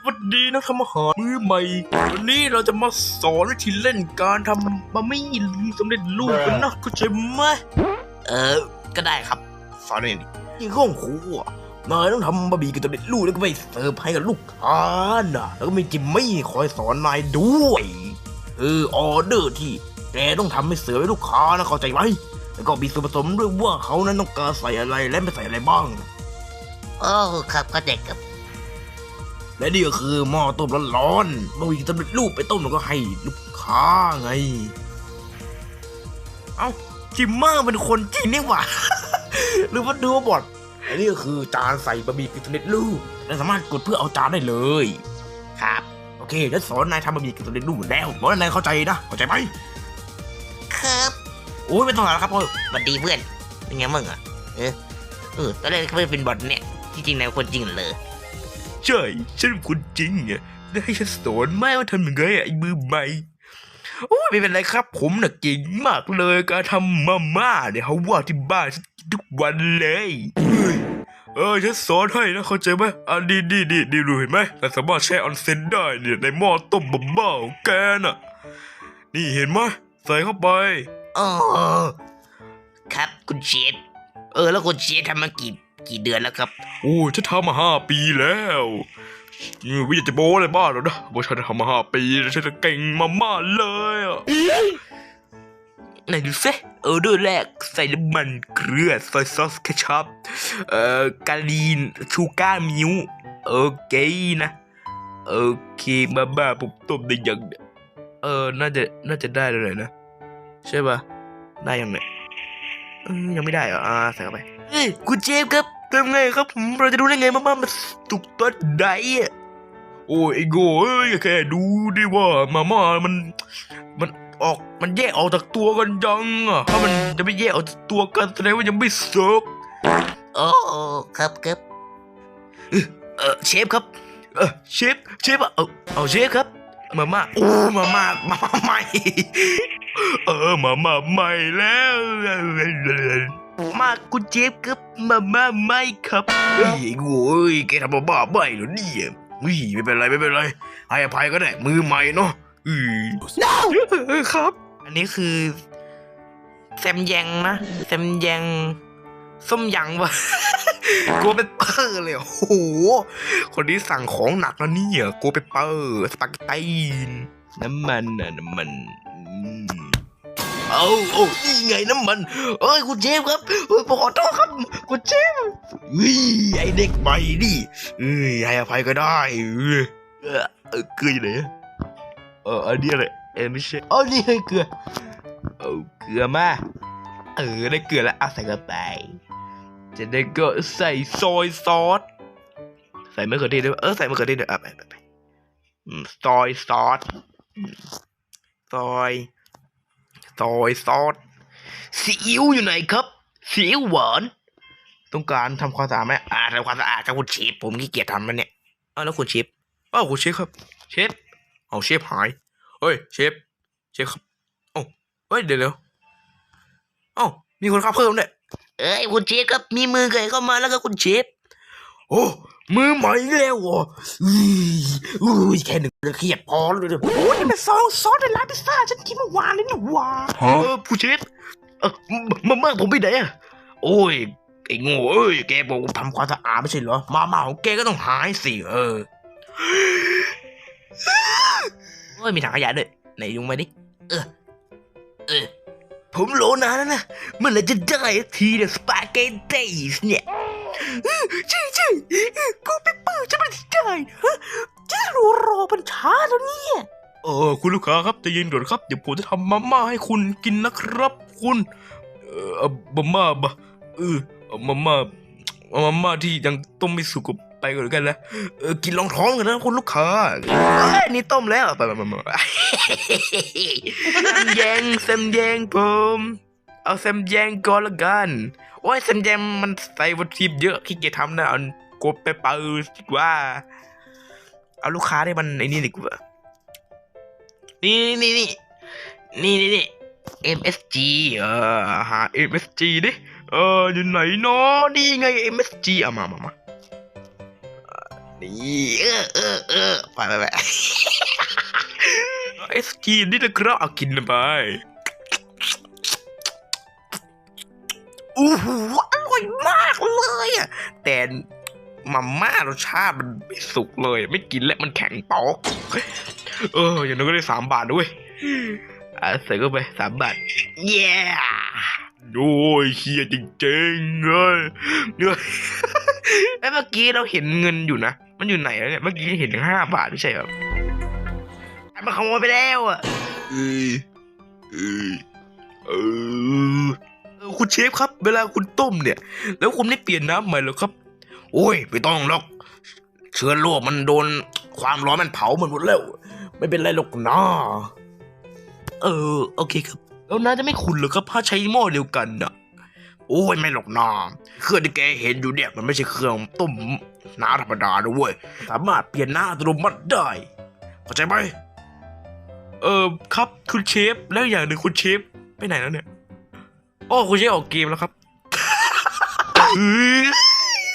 สวัสดีนักทำอาหารมือใหม่ วันนี้เราจะมาสอนวิธีเล่นการทำบะหมี่สำเร็จรูปกันนะเข้าใจไหมเออ ก็ได้ครับ สอนหน่อยดิที่ห้องครัวนายต้องทำบะหมี่กึ่งสำเร็จรูปแล้วก็ไปเสิร์ฟให้กับลูกค้านะแล้วก็มีจิมมี่คอยสอนนายด้วยเออออเดอร์ที่แกต้องทำให้เสิร์ฟให้ลูกค้านะเข้าใจไหมแล้วก็มีส่วนผสมด้วยว่าเขานั้นต้องการใส่อะไรและไม่ใส่อะไรบ้าง โอ้ครับเข้าใจครับ และนี่ก็คือหม้อต้มร้อนๆบะหมี่สำเร็จรูปไปต้มแล้วก็ให้ลูกค้าไง เอ้าจิมเมอร์เป็นคนจีนนี่หว่า หรือว่าดูบอดอันนี้ก็คือจานใส่บะหมี่กึ่งสำเร็จรูปและสามารถกดเพื่อเอาจานได้เลย ครับ โอเคแล้วสอนนายทำบะหมี่กึ่งสำเร็จรูปแล้วบอกว่านายเข้าใจนะเข้าใจไหมครับโอ้ยไม่ต้องหาแล้วครับพ่อสวัสดีเพื่อนเป็นไงมึงอะเออเออตอนแรกเขาไม่เป็นบอทเนี่ยที่จริงนายเป็นคนจริงเลย ใช่ฉันเป็นคนจริงไงได้ให้ฉันสอนไหมว่าทำยังไงอะไอ้มือใหม่โอ้ยไม่เป็นไรครับ ผมน่ะเก่งมากเลยการทำมาม่าเนี่ยเขาว่าที่บ้านฉันกินทุกวันเลยเฮ้ยเออฉันสอนให้นะเข้าใจไหมอันนี้นี่นี่นี่ดูเห็นไหมเราสามารถแช่ออนเซนได้เนี่ยในหม้อต้มบะหมี่ของแกน่ะ นี่เห็นไหมใส่เข้าไปอ๋อครับคุณเชฟเออ แล้วคุณเชฟทำมากี่ กี่เดือนแล้วครับโอ้ฉันทำมาห้าปีแล้วเออวิจะโบ้อะไรบ้าหรอกนะบอกฉันทำมาห้าปีแล้วฉันจะเก่งมาม่าเลยอะไหนดูซิเออเดอร์แรกใส่น้ำมันเกลือซอยซอสเคชัพเอ่อกาลีนชูการ์มิวโอเคนะโอเคมาบ้าผมต้มได้ยังเนี่ยเออน่าจะน่าจะได้เลยนะใช่ปะได้ยังเนี่ยอืมยังไม่ได้เหรออ่าใส่เข้าไปเฮ้ยคุณเจฟครับ ทำไงครับผมเราจะรู้ได้ไงมาม่ามันสุกตอนไหนอะโอ้ยไอ้โง่เอ้ยแค่ดูดิว่ามาม่ามัน มันออกมันแยกออกจากตัวกันยังอะถ้ามันจะไม่แยกออกจากตัวกันแสดงว่ายังไม่สุกโอ้ครับครับเออเชฟครับเออเชฟเชฟอะเอาเอาเชฟครับมาม่าโอ้มาม่ามาม่าใหม่เออมาม่าใหม่แล้ว มาคุณเชฟครับมาม่าใหม่ครับเฮ้ยโว้ยแกทำมาบ้าใหม่เหรอเนี่ยเฮ้ยไม่เป็นไรไม่เป็นไรให้อภัยก็ได้มือใหม่เนาะอือเออครับ อันนี้คือแซมแยงนะแซมแยงส้มยังวะกลัวเป็นเปอร์เลยโอ้โหคนนี้สั่งของหนักแล้วเนี่ยกลัวเป็นเปอร์สปาเกตตีนน้ำมันน่ะน้ำมันอืม เอาเอานี่ไงน้ำมันเอ้ยคุณเชฟครับเอ้ยผมขอโทษครับ คุณเชฟวิไอเด็กใหม่ดิเอ้ยให้อภัยก็ได้เออเออเออเกลืออยู่ไหนอะเอออันนี้อะไรเออไม่ใช่อ๋อนี่ไงเกลือเอาเกลือมาเออได้เกลือแล้วเอาใส่กระไปจะได้ก็ใส่ซอยซอสใส่มะเขือเทศด้วยเออใส่มะเขือเทศด้วยอะไปไปไปอืมซอยซอสอืมซอย ซอยซอสซีอิ๊วอยู่ไหนครับซีอิ๊วหวานต้องการทำความสะอาดไหมอ่าทำความสะอาดครับคุณเชฟผมขี้เกียจทำมันเนี่ยอ้าวแล้วคุณเชฟอ้าวคุณเชฟครับเชฟเอาเชฟหายเฮ้ยเชฟเชฟครับเอ้เฮ้ยเดี๋ยวเดี๋ยวเอ้มีคนเข้าเพิ่มด้วยเอ้ยคุณเชฟครับมีมือเกยเข้ามาแล้วก็คุณเชฟโอ้ มือใหม่แล้วเหรออุ้ยอุ้ยแค่หนึ่งเครียดพอเลยโอ้ยนี่มันซองซอสในร้านพิซซ่าฉันกินเมื่อวานเลยนี่หว่าเออผู้เชฟเออมาม่าผมไปไหนอะโอ้ยไอ้โง่เอ้ยแกบอกว่าทำความสะอาดไม่ใช่เหรอ มาม่าของแกก็ต้องหายสิเออโอ้ยมีถังขยะด้วยไหนยุงมาดิเออเออผมโหลนานแล้วนะเมื่อไหรจะได้ทีเนี่ยสปาเกตตีเนี่ย ใช่ใช่กูไปเปิดจะไม่ได้ฮะจะรอรอมันช้าแล้วเนี่ย เออ คุณลูกค้าครับใจะเย็นก่อนครับ เดี๋ยวผมจะทำมาม่าให้คุณกินนะครับ คุณ เออเอมาม่าบะเออเอมาม่าเอามาม่าที่ยังต้มไม่สุกไปก่อนแล้วกันนะเออกินรองท้องกันนะคุณลูกค้าเอ้นี่ต้มแล้วไปไปไปไปไปแซมแยงแซมแยงผม เอาแซมแยงก่อนละกัน โอ้ยแซมแยงมันใส่วัตถุดิบเยอะขี้เกียจทำนะเอากดไปเปิดดีกว่า เอาลูกค้าได้มันไอ้นี่ดีกว่านี่นี่นี่นี่นี่นี่ MSG เออหา MSG ดิเอออยู่ไหนเนาะนี่ไง MSG เอามามามานี่เออเออเออไปไปไปไอศกรีมนี่นะครับเอากินไป อู้หูอร่อยมากเลยอะแต่มาม่ารสชาติมันไม่สุกเลย ไม่กินแล้วมันแข็งเปอกเออ อย่างนั้นก็ได้สามบาทด้วยอะใส่เข้าไปสามบาทเย้โอ้ยเฮียจริงๆเลยเนี่ยไอ้เมื่อกี้เราเห็นเงินอยู่นะ มันอยู่ไหนแล้วเนี่ย เมื่อกี้เห็นห้าบาทไม่ใช่หรอมันขโมยไปแล้วอะเออเออเออ คุณเชฟครับ เวลาคุณต้มเนี่ย แล้วคุณไม่เปลี่ยนน้ำใหม่หรอครับ โอ้ยไม่ต้องหรอก เชื้อโรคมันโดนความร้อนมันเผามันหมดแล้ว ไม่เป็นไรหรอกนะเออ โอเคครับ แล้วน้าจะไม่ขุนหรอครับถ้าใช้หม้อเดียวกันน่ะ โอ้ยไม่หรอกนะเครื่องที่แกเห็นอยู่เนี่ยมันไม่ใช่เครื่องต้มน้ำธรรมดานะเว้ยสามารถเปลี่ยนน้ำอัตโนมัติได้เข้าใจไหมเออครับคุณเชฟแล้วอย่างหนึ่งคุณเชฟไปไหนแล้วเนี่ย โอ้คุณเชฟออกเกมแล้วครับเฮ้ย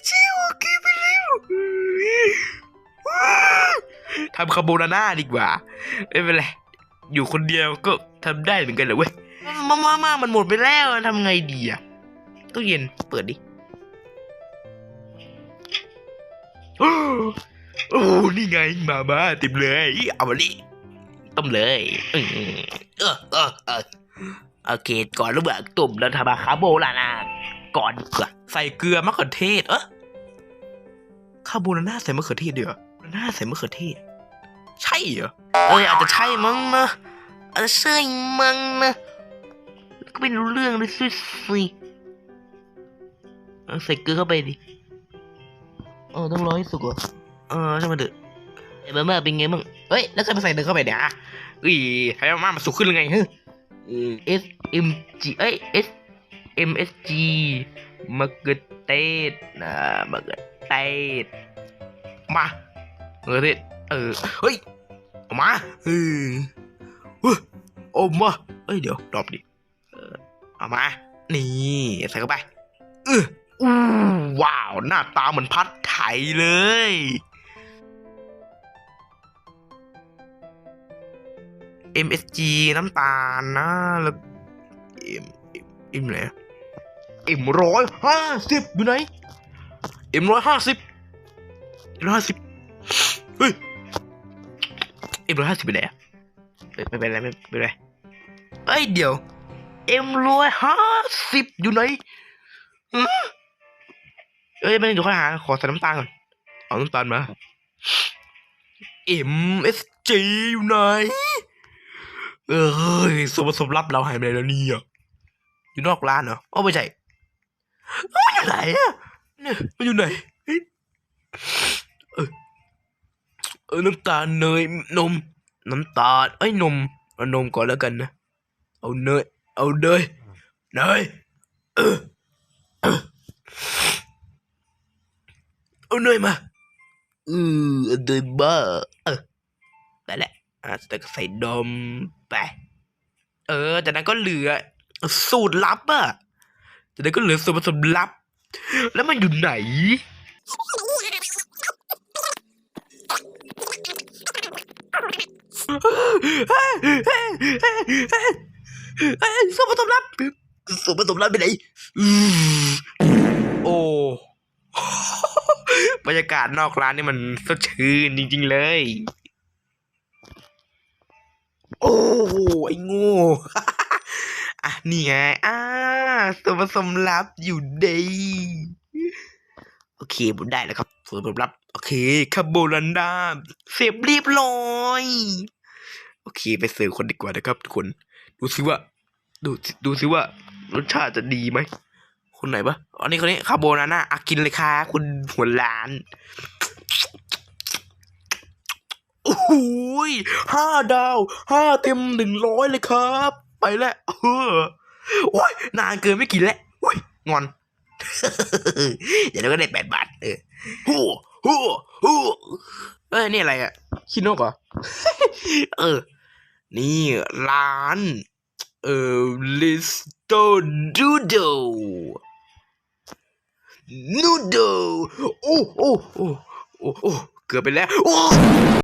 เชฟออกเกมไปแล้วทำคาโบนาน่าดีกว่าไม่เป็นไรอยู่คนเดียวก็ทำได้เหมือนกันเหรอเว้ยมามามามันหมดไปแล้วทำไงดีอะตู้เย็นเปิดดิโอ้นี่ไงมามาเต็มเลย เอามาดิต้มเลยอืมเออเออเออ โอเค ก่อนระเบิดตุ่มแล้วทำมาคาโบลานาก่อนดีกว่าใส่เกลือมะเขือเทศ เออคาโบนาน่าใส่มะเขือเทศเดี๋ยวน่าใส่มะเขือเทศ ใช่เหรอเอออาจจะใช่มั้งนะอาจจะใช่มั้งนะก็ไม่รู้เรื่องเลยสิสิใส่เกลือเข้าไปดิเออต้องรอให้สุกเหรอเออใช่มันเถอะไอ้มาม่าเป็นไงบ้างเฮ้ยแล้วใครมาใส่เนื้อเข้าไปเนี่ยอะอุ้ยให้มาม่ามันสุกขึ้นหรือไงฮึ M G เอ้ย S M S G มะเขือเทศนะมะเขือเทศมาเขือเทศเออเฮ้ยออกมาเออเฮ้โอ้มาเอ้ยเดี๋ยวดรอปดิเออเอามา นี่ใส่เข้าไปเอออู้ว้าว หน้าตาเหมือนพัดไถเลย MSG น้ำตาลนะ แล้วเอ็มเอ็มไหนเอ็มร้อยห้าสิบอยู่ไหนเอ็มร้อยห้าสิบเอ็มร้อยห้าสิบเฮ้ยเอ็มร้อยห้าสิบไปไหนอะเอ้ยไม่เป็นไรไม่เป็นไรเอ้ยเดี๋ยวเอ็มร้อยห้าสิบอยู่ไหนเอ้ยไม่เดี๋ยวค่อยหาขอใส่น้ำตาลก่อนเอาน้ำตาลมา MSG อยู่ไหน เอ้ยส่วนผสมลับเราหายไปแล้วเนี่ยอยู่นอกร้านเหรออ๋อไม่ใช่เอ้ามันอยู่ไหนอะเนี่ยมันอยู่ไหนเออเออน้ำตาลเนยนม น้ำตาลเอ้นมเอานมก่อนแล้วกันนะเอาเนยเอาเนยเนยเออเออเอาเนยมาเออเอเนยบ้าเออได้แหละอะแต่ก็ใส่นม ไป เออ จากนั้นก็เหลือ สูตรลับอะจากนั้นก็เหลือส่วนผสมลับ แล้วมันอยู่ไหนส่วนผสมลับส่วนผสมลับไปไหนโอ้บรรยากาศนอกร้านนี่มันสดชื่นจริงๆเลย โอ้โหไอ้โง่อะนี่ไงอ่าส่วนผสมลับอยู่ดีโอเคผมได้แล้วครับส่วนผสมลับ โอเคคาโบลันดาเสียบเรียบร้อยโอเค ไปเสิร์ฟคนดีกว่านะครับทุกคน ดูสิว่า ดูดูสิว่ารสชาติจะดีไหมคนไหนปะอันนี้คนนี้คาโบนาน่าอะกินเลยค่ะคุณหัวล้าน โอ้โหยห้าดาวห้าเต็มหนึ่งร้อยเลยครับ ไปแล้วเออโอ้ยนานเกินไม่กินแล้วโอ้ยงอนเดี๋ยวก็ได้แปดบาทเออฮู้ฮู้ฮู้เอ้ยนี่อะไรอะขี้นกเหรอเออ นี่ร้าน เออลิสโตดูโดนูโดโอ้โอ้โอ้โอ้เกือบไปแล้วโอ้